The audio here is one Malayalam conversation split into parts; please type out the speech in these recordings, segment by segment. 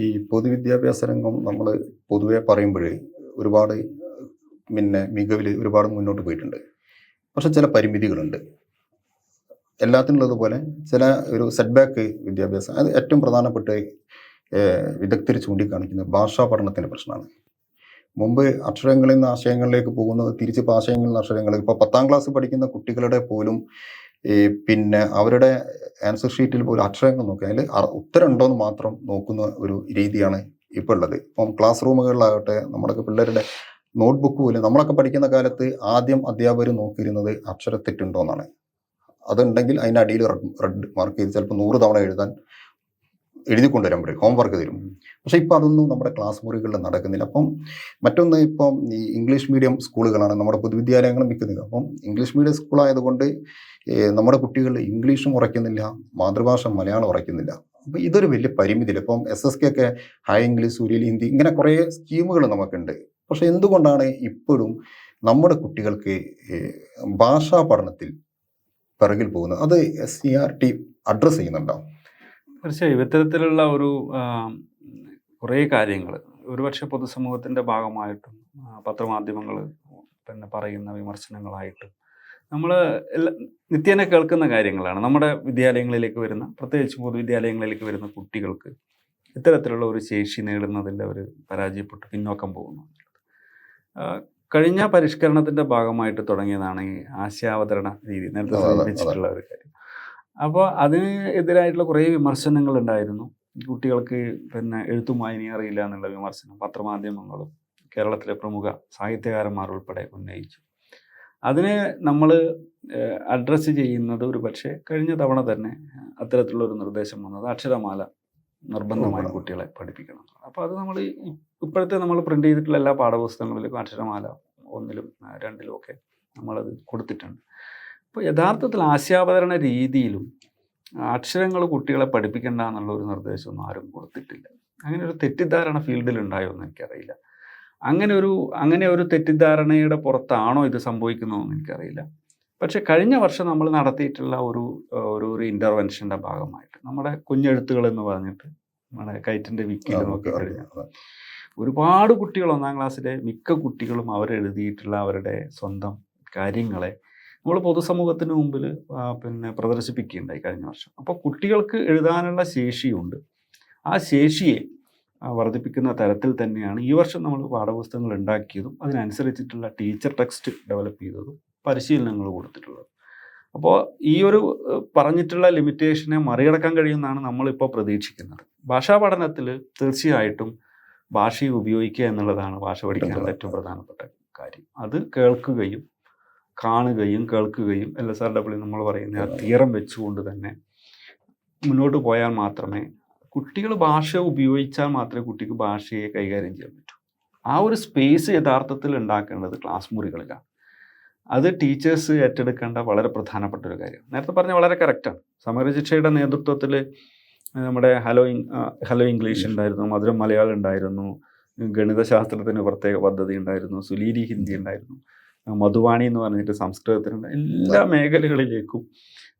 ഈ പൊതുവിദ്യാഭ്യാസ രംഗം നമ്മൾ പൊതുവെ പറയുമ്പോൾ ഒരുപാട് പിന്നെ മികവിൽ ഒരുപാട് മുന്നോട്ട് പോയിട്ടുണ്ട്. പക്ഷെ ചില പരിമിതികളുണ്ട്. എല്ലാത്തിനുള്ളതുപോലെ ചില ഒരു സെറ്റ് ബാക്ക് വിദ്യാഭ്യാസം അത് ഏറ്റവും പ്രധാനപ്പെട്ട വിദഗ്ധർ ചൂണ്ടിക്കാണിക്കുന്നത് ഭാഷാ പഠനത്തിന്റെ പ്രശ്നമാണ്. മുമ്പ് അക്ഷരങ്ങളിൽ നിന്ന് ആശയങ്ങളിലേക്ക് പോകുന്നത് തിരിച്ച് ഇപ്പോൾ ആശയങ്ങളിൽ നിന്ന് അക്ഷരങ്ങളിൽ ഇപ്പോൾ പത്താം ക്ലാസ് പഠിക്കുന്ന കുട്ടികളുടെ പോലും ഈ പിന്നെ അവരുടെ ആൻസർ ഷീറ്റിൽ പോലും അക്ഷരങ്ങൾ നോക്കി. അതിൽ ഉത്തരം ഉണ്ടോ എന്ന് മാത്രം നോക്കുന്ന ഒരു രീതിയാണ് ഇപ്പോൾ ഉള്ളത്. ഇപ്പം ക്ലാസ് റൂമുകളിലാകട്ടെ നമ്മുടെ പിള്ളേരുടെ നോട്ട്ബുക്ക് പോലും നമ്മളൊക്കെ പഠിക്കുന്ന കാലത്ത് ആദ്യം അധ്യാപകർ നോക്കിയിരുന്നത് അക്ഷരത്തെറ്റുണ്ടോ എന്നാണ് അതുണ്ടെങ്കിൽ അതിന്റെ അടിയിൽ റെഡ് മാർക്ക് ചെയ്ത് ചിലപ്പോൾ നൂറ് തവണ എഴുതാൻ എഴുതി കൊണ്ടുവരാൻ പറയും ഹോംവർക്ക് തരും. പക്ഷേ ഇപ്പം അതൊന്നും നമ്മുടെ ക്ലാസ് മുറികളിൽ നടക്കുന്നില്ല. അപ്പം മറ്റൊന്ന് ഇപ്പം ഈ ഇംഗ്ലീഷ് മീഡിയം സ്കൂളുകളാണ് നമ്മുടെ പൊതുവിദ്യാലയങ്ങൾ മിക്കുന്നത് അപ്പം ഇംഗ്ലീഷ് മീഡിയം സ്കൂളായതുകൊണ്ട് നമ്മുടെ കുട്ടികൾ ഇംഗ്ലീഷും ഉറയ്ക്കുന്നില്ല മാതൃഭാഷ മലയാളം ഉറയ്ക്കുന്നില്ല. അപ്പം ഇതൊരു വലിയ പരിമിതിയില്ല? ഇപ്പം എസ് എസ് കെ ഒക്കെ ഹൈ ഇംഗ്ലീഷ് സൂര്യൽ ഹിന്ദി ഇങ്ങനെ കുറേ സ്കീമുകൾ നമുക്കുണ്ട്. പക്ഷെ എന്തുകൊണ്ടാണ് ഇപ്പോഴും നമ്മുടെ കുട്ടികൾക്ക് ഭാഷാ പഠനത്തിൽ പിറകിൽ പോകുന്നത്? അത് S C R T address ചെയ്യുന്നുണ്ടോ? തീർച്ചയായും. ഇത്തരത്തിലുള്ള ഒരു കുറേ കാര്യങ്ങൾ ഒരുപക്ഷെ പൊതുസമൂഹത്തിന്റെ ഭാഗമായിട്ടും പത്രമാധ്യമങ്ങൾ പിന്നെ പറയുന്ന വിമർശനങ്ങളായിട്ടും നമ്മൾ എല്ലാ നിത്യേന കേൾക്കുന്ന കാര്യങ്ങളാണ്. നമ്മുടെ വിദ്യാലയങ്ങളിലേക്ക് വരുന്ന പ്രത്യേകിച്ച് പൊതുവിദ്യാലയങ്ങളിലേക്ക് വരുന്ന കുട്ടികൾക്ക് ഇത്തരത്തിലുള്ള ഒരു ശേഷി നേടുന്നതിൽ അവർ പരാജയപ്പെട്ട് പിന്നോക്കം പോകുന്നു. കഴിഞ്ഞ പരിഷ്കരണത്തിന്റെ ഭാഗമായിട്ട് തുടങ്ങിയതാണ് ഈ ആശയാവതരണ രീതി നേരത്തെ സൂചിപ്പിച്ചിട്ടുള്ള ഒരു കാര്യം. അപ്പോൾ അതിന് എതിരായിട്ടുള്ള കുറേ വിമർശനങ്ങൾ ഉണ്ടായിരുന്നു കുട്ടികൾക്ക് പിന്നെ എഴുത്തും വായനയും അറിയില്ല എന്നുള്ള വിമർശനം പത്രമാധ്യമങ്ങളും കേരളത്തിലെ പ്രമുഖ സാഹിത്യകാരന്മാർ ഉൾപ്പെടെ ഉന്നയിച്ചു. അതിനെ നമ്മൾ അഡ്രസ്സ് ചെയ്യുന്നത് ഒരു പക്ഷേ കഴിഞ്ഞ തവണ തന്നെ അത്തരത്തിലുള്ള ഒരു നിർദ്ദേശം വന്നത് അക്ഷരമാല നിർബന്ധമായി കുട്ടികളെ പഠിപ്പിക്കണം. അപ്പോൾ അത് നമ്മൾ ഇപ്പോഴത്തെ നമ്മൾ പ്രിന്റ് ചെയ്തിട്ടുള്ള എല്ലാ പാഠപുസ്തകങ്ങളിലും അക്ഷരമാല ഒന്നിലും രണ്ടിലും ഒക്കെ നമ്മളത് കൊടുത്തിട്ടുണ്ട്. അപ്പോൾ യഥാർത്ഥത്തിൽ ആശയാവതരണ രീതിയിലും അക്ഷരങ്ങൾ കുട്ടികളെ പഠിപ്പിക്കേണ്ട എന്നുള്ള ഒരു നിർദ്ദേശമൊന്നും ആരും കൊടുത്തിട്ടില്ല. അങ്ങനെ ഒരു തെറ്റിദ്ധാരണ ഫീൽഡിൽ ഉണ്ടായോ എന്ന് എനിക്കറിയില്ല. അങ്ങനെ ഒരു അങ്ങനെ ഒരു തെറ്റിദ്ധാരണയുടെ പുറത്താണോ ഇത് സംഭവിക്കുന്നതെന്ന് എനിക്കറിയില്ല. പക്ഷേ കഴിഞ്ഞ വർഷം നമ്മൾ നടത്തിയിട്ടുള്ള ഒരു ഒരു ഒരു ഇന്റർവെൻഷന്റെ ഭാഗമായിട്ട് നമ്മുടെ കുഞ്ഞെഴുത്തുകൾ എന്ന് പറഞ്ഞിട്ട് നമ്മുടെ കയറ്റിന്റെ വിക്കിയിൽ നോക്കി കഴിഞ്ഞാൽ ഒരുപാട് കുട്ടികൾ ഒന്നാം ക്ലാസ്സിലെ മിക്ക കുട്ടികളും അവരെഴുതിയിട്ടുള്ള അവരുടെ സ്വന്തം കാര്യങ്ങളെ നമ്മൾ പൊതുസമൂഹത്തിന് മുമ്പിൽ പിന്നെ പ്രദർശിപ്പിക്കുകയുണ്ടായി കഴിഞ്ഞ വർഷം. അപ്പോൾ കുട്ടികൾക്ക് എഴുതാനുള്ള ശേഷിയുണ്ട്. ആ ശേഷിയെ വർദ്ധിപ്പിക്കുന്ന തരത്തിൽ തന്നെയാണ് ഈ വർഷം നമ്മൾ പാഠപുസ്തകങ്ങൾ ഉണ്ടാക്കിയതും അതിനനുസരിച്ചിട്ടുള്ള ടീച്ചർ ടെക്സ്റ്റ് ഡെവലപ്പ് ചെയ്തതും പരിശീലനങ്ങൾ കൊടുത്തിട്ടുള്ളത്. അപ്പോൾ ഈ ഒരു പറഞ്ഞിട്ടുള്ള ലിമിറ്റേഷനെ മറികടക്കാൻ കഴിയുമെന്നാണ് നമ്മളിപ്പോൾ പ്രതീക്ഷിക്കുന്നത്. ഭാഷാ പഠനത്തിൽ തീർച്ചയായിട്ടും ഭാഷയെ ഉപയോഗിക്കുക എന്നുള്ളതാണ് ഭാഷ പഠിക്കാനുള്ള ഏറ്റവും പ്രധാനപ്പെട്ട കാര്യം. അത് കേൾക്കുകയും കാണുകയും കേൾക്കുകയും എൽ എസ് ആർ ഡബ്ല്യു നമ്മൾ പറയുന്ന ആ തീരം വെച്ചുകൊണ്ട് തന്നെ മുന്നോട്ട് പോയാൽ മാത്രമേ കുട്ടികൾ ഭാഷ ഉപയോഗിച്ചാൽ മാത്രമേ കുട്ടിക്ക് ഭാഷയെ കൈകാര്യം ചെയ്യാൻ പറ്റൂ. ആ ഒരു സ്പേസ് യഥാർത്ഥത്തിൽ ഉണ്ടാക്കേണ്ടത് ക്ലാസ് മുറികളിലാണ്. അത് ടീച്ചേഴ്സ് ഏറ്റെടുക്കേണ്ട വളരെ പ്രധാനപ്പെട്ട ഒരു കാര്യം. നേരത്തെ പറഞ്ഞ വളരെ കറക്റ്റാണ് സമരശിക്ഷയുടെ നേതൃത്വത്തിൽ നമ്മുടെ ഹലോ ഹലോ ഇംഗ്ലീഷ് ഉണ്ടായിരുന്നു മധുരം മലയാളം ഉണ്ടായിരുന്നു ഗണിതശാസ്ത്രത്തിന് പ്രത്യേക പദ്ധതി ഉണ്ടായിരുന്നു സുലീരി ഹിന്ദി ഉണ്ടായിരുന്നു. മധുവാണി എന്ന് പറഞ്ഞിട്ട് സംസ്കൃതത്തിലുണ്ട്. എല്ലാ മേഖലകളിലേക്കും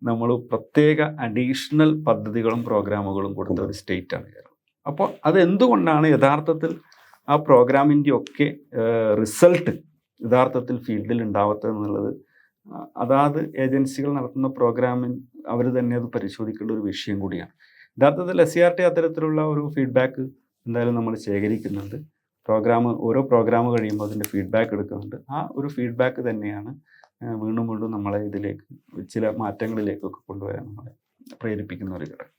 നമ്മൾ പ്രത്യേക അഡീഷണൽ പദ്ധതികളും പ്രോഗ്രാമുകളും കൊടുത്ത ഒരു സ്റ്റേറ്റാണ് കേരളം. അപ്പോൾ അത് എന്തുകൊണ്ടാണ് യഥാർത്ഥത്തിൽ ആ പ്രോഗ്രാമിന്റെ ഒക്കെ റിസൾട്ട് യഥാർത്ഥത്തിൽ ഫീൽഡിൽ ഉണ്ടാവാത്തത് എന്നുള്ളത്? അതാത് ഏജൻസികൾ നടത്തുന്ന പ്രോഗ്രാമിൽ അവർ തന്നെ അത് പരിശോധിക്കേണ്ട ഒരു വിഷയം കൂടിയാണ്. യഥാർത്ഥത്തിൽ എസ് സി ആർ ടി അത്തരത്തിലുള്ള ഒരു ഫീഡ്ബാക്ക് എന്തായാലും നമ്മൾ ശേഖരിക്കുന്നുണ്ട്. പ്രോഗ്രാം ഓരോ പ്രോഗ്രാം കഴിയുമ്പോൾ അതിന്റെ ഫീഡ്ബാക്ക് എടുക്കുന്നുണ്ട്. ആ ഒരു ഫീഡ്ബാക്ക് തന്നെയാണ് വീണ്ടും വീണ്ടും നമ്മളെ ഇതിലേക്ക് ചില മാറ്റങ്ങളിലേക്കൊക്കെ കൊണ്ടുവരാൻ നമ്മളെ പ്രേരിപ്പിക്കുന്ന ഒരു ഘടകം.